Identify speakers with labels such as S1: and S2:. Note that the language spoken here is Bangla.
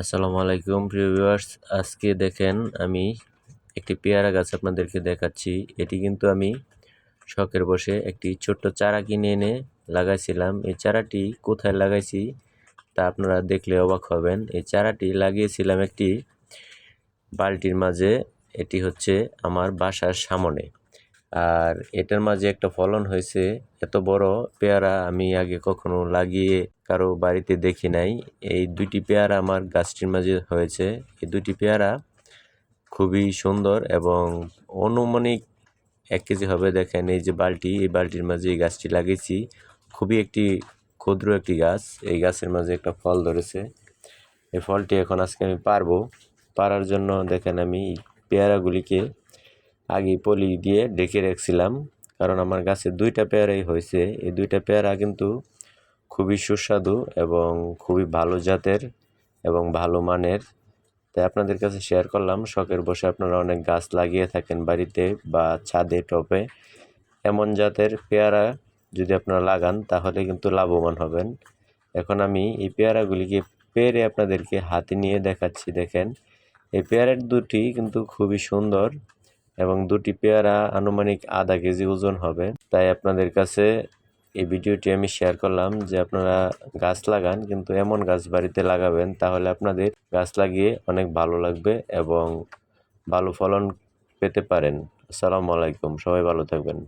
S1: আসসালামু আলাইকুম, প্রিয় ভিউয়ার্স। আজকে দেখেন আমি একটি পেয়ারা গাছ আপনাদেরকে দেখাচ্ছি। এটি কিন্তু আমি শখের বসে একটি ছোট্ট চারা কিনে এনে লাগাইছিলাম। এই চারাটি কোথায় লাগাইছি তা আপনারা দেখলে অবাক হবেন। এই চারাটি লাগিয়েছিলাম একটি বালতির মাঝে। এটি হচ্ছে আমার বাসার সামনে। আর এটার মাঝে একটা ফলন হয়েছে। এত বড় পেয়ারা আমি আগে কখনো লাগিয়ে কারও বাড়িতে দেখি নাই। এই দুইটি পেয়ারা আমার গাছটির মাঝে হয়েছে। এই দুটি পেয়ারা খুবই সুন্দর এবং অনুমানিক এক কেজি হবে। দেখেন এই যে বালতি, এই বালটির মাঝে এই গাছটি লাগিয়েছি। খুবই একটি ক্ষুদ্র একটি গাছ। এই গাছের মাঝে একটা ফল ধরেছে। এই ফলটি এখন আজকে আমি পারব। পারার জন্য দেখেন আমি পেয়ারাগুলিকে আগে পলি দিয়ে ডেকে রাখছিলাম। কারণ আমার গাছে দুইটা পেয়ারাই হয়েছে। এই দুইটা পেয়ারা কিন্তু খুবই সুস্বাদু এবং খুবই ভালো জাতের এবং ভালো মানের। তাই আপনাদের কাছে শেয়ার করলাম। শখের বসে আপনারা অনেক গাছ লাগিয়ে থাকেন বাড়িতে বা ছাদে টপে এমন জাতের পেয়ারা যদি আপনারা লাগান, তাহলে কিন্তু লাভবান হবেন। এখন আমি এই পেয়ারাগুলিকে পেরে আপনাদেরকে হাতে নিয়ে দেখাচ্ছি, দেখেন। এই পেয়ারের দুটি কিন্তু খুবই সুন্দর এবং দুটি পেয়ারা আনুমানিক আধা কেজি ওজন হবে। তাই আপনাদের কাছে এই ভিডিওটি আমি শেয়ার করলাম যে আপনারা গাছ লাগান, কিন্তু এমন গাছ বাড়িতে লাগাবেন, তাহলে আপনাদের গাছ লাগিয়ে অনেক ভালো লাগবে এবং ভালো ফলন পেতে পারেন। আসসালামু আলাইকুম, সবাই ভালো থাকবেন।